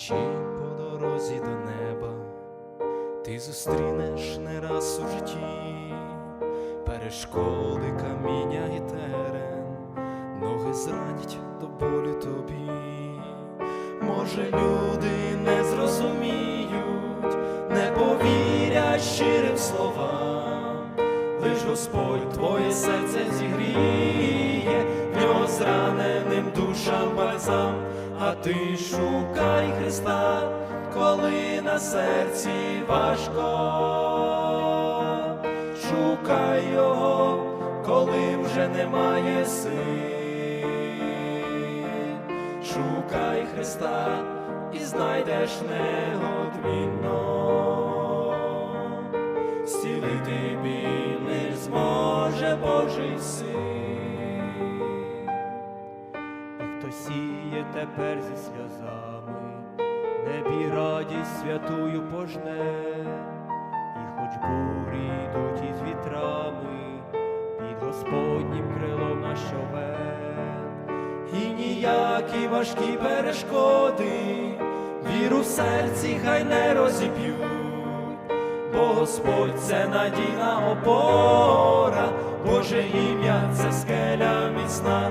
Чи по дорозі до неба. Ти зустрінеш не раз у житті перешкоди, каміння і терен, ноги зранять до болю тобі. Може, люди не зрозуміють, не повірять щирим словам, лиш Господь твоє серце зігріє, зраненим душам бальзам, а ти шукай Христа, коли на серці важко, шукай його, коли вже немає сил. Шукай Христа і знайдеш неодмінно. Зцілити біль зможе Божий син. І сіє тепер зі сльозами, небі радість святую пожне, і хоч бурі йдуть із вітрами, під Господнім крилом на щовен. І ніякі важкі перешкоди, віру в серці хай не розіб'ють, бо Господь це надійна опора, Боже ім'я це скеля міцна,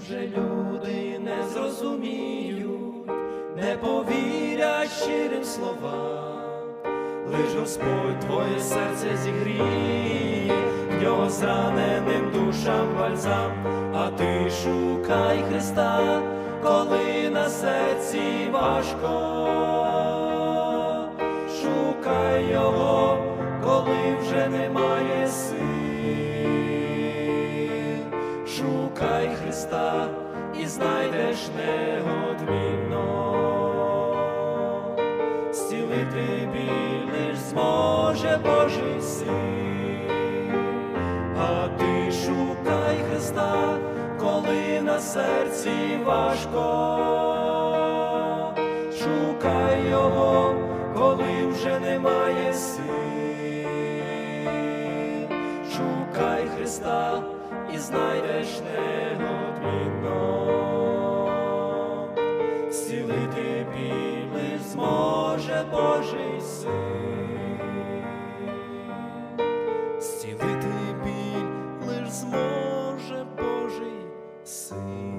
Може, люди не зрозуміють, не повірять щирим словам, лиш Господь твоє серце зігріє, в нього зраненим душам бальзам, а ти шукай Христа, коли на серці важко, шукай Його, коли вже немає сил. Знайдеш неодмінно. Зцілити біль лиш зможе Божий син. А ти шукай Христа, коли на серці важко. Шукай Його, коли вже немає сил. Христа і знайдеш неодмінно. Зцілити біль зможе Божий син. Зцілити біль лиш зможе Божий син.